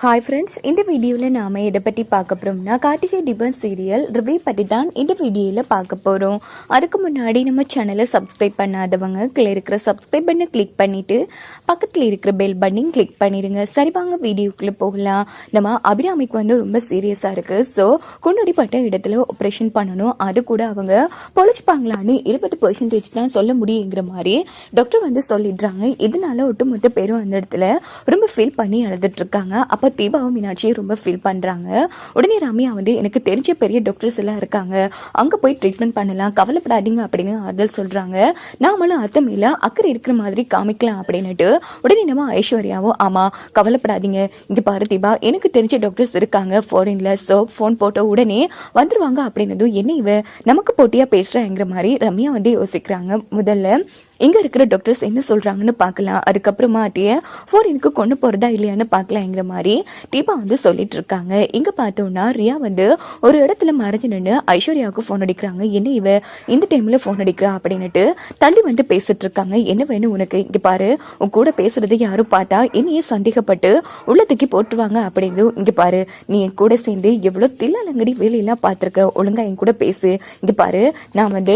Hi friends இந்த வீடியோவில் நாம் எதை பற்றி பார்க்க போகிறோம்னா கார்த்திகை டிபன் சீரியல் ரிவ்யூ பற்றி தான் இந்த வீடியோவில் பார்க்க போகிறோம் அதுக்கு முன்னாடி நம்ம சேனலை சப்ஸ்கிரைப் பண்ணாதவங்க கீழே இருக்கிற சப்ஸ்கிரைப் பண்ணை கிளிக் பண்ணிவிட்டு பக்கத்தில் இருக்கிற பெல் பட்டனையும் கிளிக் பண்ணிடுங்க சரி வாங்க வீடியோக்குள்ளே போகலாம். நம்ம அபிராமிக்கு வந்து ரொம்ப சீரியஸாக இருக்குது ஸோ கொண்டாடிப்பட்ட இடத்துல ஆப்ரேஷன் பண்ணணும். அது கூட அவங்க பொழைச்சிப்பாங்களான்னு இருபது பர்சன்டேஜ் தான் சொல்ல முடியுங்கிற மாதிரி டாக்டர் வந்து சொல்லிடுறாங்க. இதனால ஒட்டுமொத்த பேரும் அந்த இடத்துல ரொம்ப ஃபீல் பண்ணி அழுதுட்டு இருக்காங்க. அப்போ தீபாவும் மீனாட்சியும் ரொம்ப ஃபீல் பண்ணுறாங்க உடனே ரம்யா வந்து எனக்கு தெரிஞ்ச பெரிய டாக்டர்ஸ் எல்லாம் இருக்காங்க. அங்கே போய் ட்ரீட்மெண்ட் பண்ணலாம். கவலைப்படாதீங்க அப்படின்னு ஆறுதல் சொல்கிறாங்க நாமளும் அத்தமையில் அக்கறை இருக்கிற மாதிரி காமிக்கலாம் அப்படின்னுட்டு உடனே நம்ம ஐஸ்வர்யாவும் ஆமாம் கவலைப்படாதீங்க. இங்கே பாரு தீபா எனக்கு தெரிஞ்ச டாக்டர்ஸ் இருக்காங்க. ஃபாரின்ல ஸோ ஃபோன் போட்ட உடனே வந்துருவாங்க அப்படின்னதும் என்ன இவ? நமக்கு போட்டியாக பேசுகிறாங்கிற மாதிரி ரம்யா வந்து யோசிக்கிறாங்க முதல்ல. இங்கே இருக்கிற டாக்டர்ஸ் என்ன சொல்கிறாங்கன்னு பார்க்கலாம். அதுக்கப்புறமா அத்தைய ஃபாரினுக்கு கொண்டு போகிறதா இல்லையான்னு பார்க்கலாங்கிற மாதிரி தீபா வந்து சொல்லிட்டு இருக்காங்க. இங்கே பார்த்தோம்னா ரியா வந்து ஒரு இடத்துல மறைஞ்சு நின்று ஐஸ்வர்யாவுக்கு ஃபோன் அடிக்கிறாங்க. என்ன இவ? இந்த டைமில் ஃபோன் அடிக்கிறா? அப்படின்னுட்டு தள்ளி வந்து பேசிட்டு இருக்காங்க. என்ன வேணும் உனக்கு? இங்கே பாரு உன் கூட பேசுறது யாரும் பார்த்தா என்னையே சந்தேகப்பட்டு உள்ளத்துக்கு தூக்கி போட்டுருவாங்க அப்படின்னு இங்கே பாரு நீ என் கூட சேர்ந்து எவ்வளோ தில்லாலங்கடி வேலையெல்லாம் பார்த்துருக்க? ஒழுங்கா என் கூட பேசு. இங்கே பாரு நான் வந்து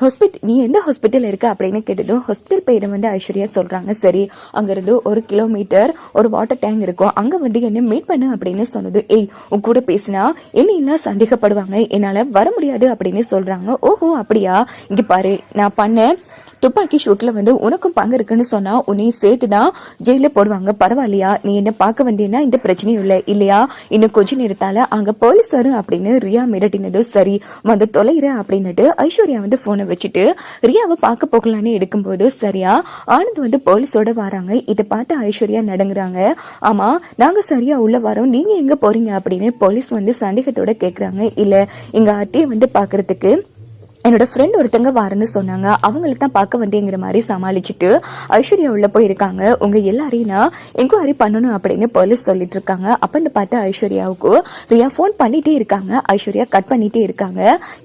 ஹாஸ்பிட்டல் நீ எந்த ஹாஸ்பிட்டல் இருக்க அப்படின்னு கேட்டதும் ஹாஸ்பிட்டல் பேரை வந்து ஐஸ்வர்யா சொல்கிறாங்க சரி அங்கேருந்து ஒரு கிலோமீட்டர் ஒரு வாட்டர் டேங்க் இருக்கும். அங்கே வந்து என்ன மீட் பண்ணு அப்படின்னு சொன்னது. ஏய் உன் கூட பேசினா என்ன எல்லாம் சந்தேகப்படுவாங்க. என்னால் வர முடியாது அப்படின்னு சொல்கிறாங்க ஓஹோ அப்படியா? இங்கே பாரு நான் பண்ணேன் துப்பாக்கி ஷூட்ல வந்து உனக்கும் பங்கு இருக்குன்னு சொன்னா உன்னையும் சேர்த்து தான் ஜெயில போடுவாங்க. பரவாயில்லையா? நீ என்ன பார்க்க வந்தீங்கன்னா இந்த பிரச்சனையும் இல்லை. இல்லையா? இன்னும் கொஞ்ச நேரத்தால அங்க போலீஸ் வரும் அப்படின்னு ரியா மிரட்டினதும் சரி. வந்து தொலைகிற அப்படின்னுட்டு ஐஸ்வர்யா வந்து போனை வச்சுட்டு ரியாவை பார்க்க போகலான்னு எடுக்கும்போது சரியா? ஆனந்த் வந்து போலீஸோட வராங்க. இதை பார்த்து ஐஸ்வர்யா நடங்குறாங்க. ஆமா நாங்க சரியா உள்ள வரோம். நீங்க எங்க போறீங்க அப்படின்னு போலீஸ் வந்து சந்தேகத்தோட கேக்குறாங்க. இல்ல எங்க அத்தையை வந்து பாக்குறதுக்கு என்னோட ஃப்ரெண்ட் ஒருத்தங்க வரேன்னு சொன்னாங்க. அவங்கள தான் பார்க்க வந்தேங்கிற மாதிரி சமாளிச்சுட்டு ஐஸ்வர்யா உள்ள போயிருக்காங்க. உங்க எல்லாரையும் நான் என்கொயரி பண்ணணும் அப்படின்னு போலீஸ் சொல்லிட்டு இருக்காங்க. அப்படின்னு பார்த்து ஐஸ்வர்யாவுக்கு ரியா ஃபோன் பண்ணிட்டே இருக்காங்க. ஐஸ்வர்யா கட் பண்ணிட்டே இருக்காங்க.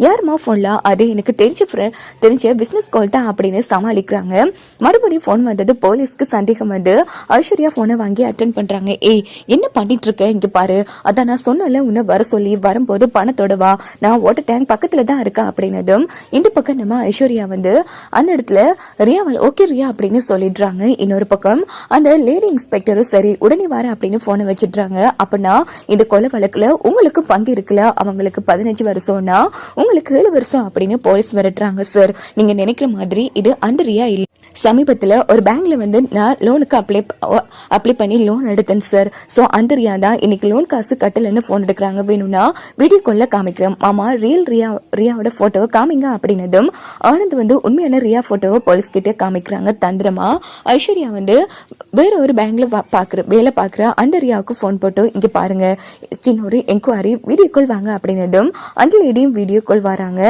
யாருமா ஃபோன்ல அது எனக்கு தெரிஞ்ச ஃப்ரெண்ட் தெரிஞ்ச பிஸ்னஸ் கால் தான் அப்படின்னு சமாளிக்கிறாங்க. மறுபடியும் ஃபோன் வந்தது போலீஸ்க்கு சந்தேகம் வந்து ஐஸ்வர்யா ஃபோனை வாங்கி அட்டன் பண்றாங்க. ஏய் என்ன பண்ணிட்டு இருக்க இங்க பாரு. அதான் நான் சொன்னல உன்னை வர சொல்லி வரும்போது பணத்தோட வா. நான் வாட்டர் டேங்க் பக்கத்துல தான் இருக்கேன் அப்படின்னதும் இந்த பக்கம் நம்ம ஐஸ்வர்யா வந்து அந்த இடத்துல ரியா ஓகே ரியா அப்படின்னு சொல்லிடுறாங்க. இன்னொரு பக்கம் அந்த லேடி இன்ஸ்பெக்டரும் சரி உடனே வர அப்படின்னு போனை வச்சிடுறாங்க. அப்படின்னா இந்த கொலை வழக்குல உங்களுக்கு பங்கு இருக்குல்ல? அவங்களுக்கு பதினஞ்சு வருஷம்னா உங்களுக்கு ஏழு வருஷம் அப்படின்னு போலீஸ் மிரட்டுறாங்க சார் நீங்க நினைக்கிற மாதிரி இது அந்த ரியா இல்லை. சமீபத்தில் ஒரு பேங்க்ல வந்து நான் லோனுக்கு அப்ளை அப்ளை பண்ணி லோன் எடுத்தேன் சார் ஸோ அந்த ரியா தான் இன்னைக்கு லோன் காசு கட்டலன்னு ஃபோன் எடுக்கிறாங்க. வேணும்னா வீடியோ காலில் காமிக்கிறேன். மாமா ரியல் ரியா ரியாவோட ஃபோட்டோவை காமிங்க அப்படின்னதும் ஆனந்த் வந்து உண்மையான ரியா ஃபோட்டோவை போலீஸ் கிட்டே காமிக்கிறாங்க தந்திரமா. ஐஸ்வர்யா வந்து வேற ஒரு பேங்க்ல பார்க்குற வேலை பார்க்குற அந்த ரியாவுக்கு ஃபோன் போட்டு இங்கே பாருங்க சின்ன ஒரு என்கொயரி வீடியோ கால் வாங்க அப்படின்னதும் அந்த லேடியும் வீடியோ கால் வராங்க.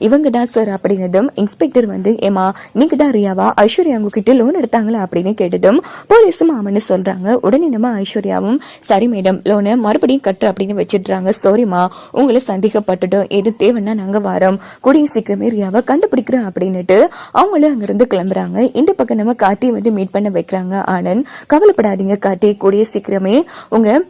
இவங்க தான் சார் அப்படின்னதும் இன்ஸ்பெக்டர் வந்து ஏமா நீங்க தான் ரியாவா? ஐஸ்வர்யா உங்ககிட்ட லோன் எடுத்தாங்களா? அப்படின்னு கேட்டதும் போலீஸும் ஆமன்னு சொல்றாங்க. உடனே நம்ம ஐஸ்வர்யாவும் சரி மேடம் லோனை மறுபடியும் கட்டு அப்படின்னு வச்சிடுறாங்க. சாரிம்மா உங்களை சந்தேகப்பட்டுட்டோம். எது தேவைன்னா நாங்க வரோம். கூடிய சீக்கிரமே ரியாவை கண்டுபிடிக்கிறோம் அப்படின்னுட்டு அவங்களும் அங்கிருந்து கிளம்புறாங்க. இந்த பக்கம் நம்ம கார்த்தியை வந்து மீட் பண்ண வைக்கிறாங்க. ஆனந்த் கவலைப்படாதீங்க கார்த்தி. கூடிய சீக்கிரமே உங்க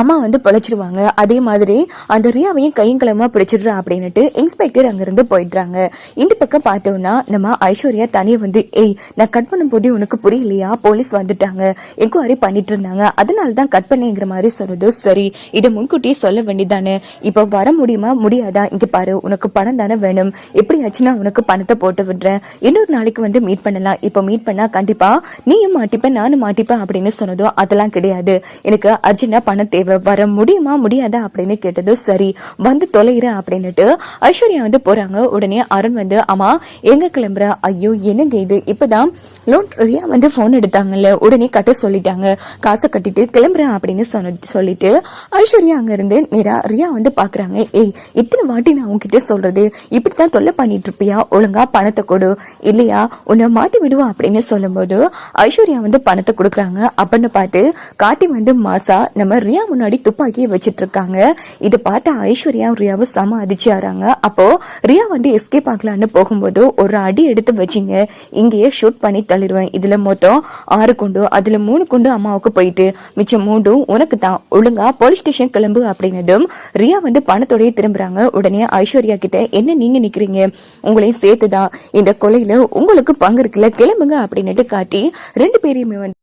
அம்மா வந்து பிழைச்சிருவாங்க. அதே மாதிரி அந்த ரியாவையும் கையும் கிளம்பா பிடிச்சிடுறா அப்படின்னுட்டு இன்ஸ்பெக்டர் அங்கிருந்து போயிடுறாங்க. இந்த பக்கம் பார்த்தோம்னா நம்ம ஐஸ்வர்யா தனியா வந்து ஏய் நான் கட் பண்ணும்போது உனக்கு புரியலையா? போலீஸ் வந்துட்டாங்க. என்கொயரி பண்ணிட்டு இருந்தாங்க. அதனால தான் கட் பண்ணேங்கிற மாதிரி சொன்னது சரி. இதை முன்கூட்டியே சொல்ல வேண்டியதானே இப்போ வர முடியுமா? முடியாதா? இங்க பாரு உனக்கு பணம் தானே வேணும். எப்படி ஆச்சுன்னா உனக்கு பணத்தை போட்டு விடுறேன். இன்னொரு நாளைக்கு வந்து மீட் பண்ணலாம். இப்போ மீட் பண்ணா கண்டிப்பா நீயும் மாட்டிப்ப நானும் மாட்டிப்பேன் அப்படின்னு சொன்னதோ அதெல்லாம் கிடையாது. எனக்கு அர்ஜென்டா பணம் தேவை. வர முடியுமா முடியாதா அப்படின்னு கேட்டது சரி வந்து தொலைகிறேன் அப்படின்னுட்டு ஐஸ்வர்யா வந்து போறாங்க. உடனே அருண் வந்து அம்மா எங்க கிளம்புற? ஐயோ என்னங்க இது? இப்பதான் லோன் ரியா வந்து போன் எடுத்தாங்கல்ல. உடனே கட்ட சொல்லிட்டாங்க. காசை கட்டிட்டு கிளம்புறேன் அப்படின்னு சொன்ன சொல்லிட்டு ஐஸ்வர்யா அங்க இருந்து நேரா ரியா வந்து பாக்குறாங்க. ஏய் இத்தனை வாட்டி நான் உங்ககிட்ட சொல்றது இப்படித்தான் தொல்லை பண்ணிட்டு இருப்பியா ஒழுங்கா பணத்தை கொடு. இல்லையா உன்னை மாட்டி விடுவா அப்படின்னு சொல்லும்போது ஐஸ்வர்யா வந்து பணத்தை கொடுக்குறாங்க. அப்படின்னு பார்த்து காட்டி வந்து மாசா நம்ம ரியா முன்னாடி துப்பாக்கியை வச்சிட்டு இருக்காங்க இதை பார்த்து ஐஸ்வர்யா ரியாவை செம அதிர்ச்சியாராங்க அப்போ ரியா வந்து எஸ்கேப் ஆகலான்னு போகும்போது ஒரு அடி எடுத்து வச்சிங்க. இங்கேயே ஷூட் பண்ணி தள்ளிடுவேன் இதுல மொத்தம் ஆறு குண்டு அதுல மூணு குண்டு அம்மாவுக்கு போயிட்டு. மிச்சம் மூண்டும் உனக்கு தான். ஒழுங்கா போலீஸ் ஸ்டேஷன் கிளம்பு அப்படின்னதும் ரியா வந்து பணத்தோடய திரும்புறாங்க. உடனே ஐஸ்வர்யா கிட்ட என்ன நீங்க நிக்கிறீங்க? உங்களையும் சேர்த்துதான். இந்த கொலையில உங்களுக்கு பங்கு இருக்குல்ல. கிளம்புங்க அப்படின்னுட்டு காட்டி ரெண்டு பேரையுமே வந்து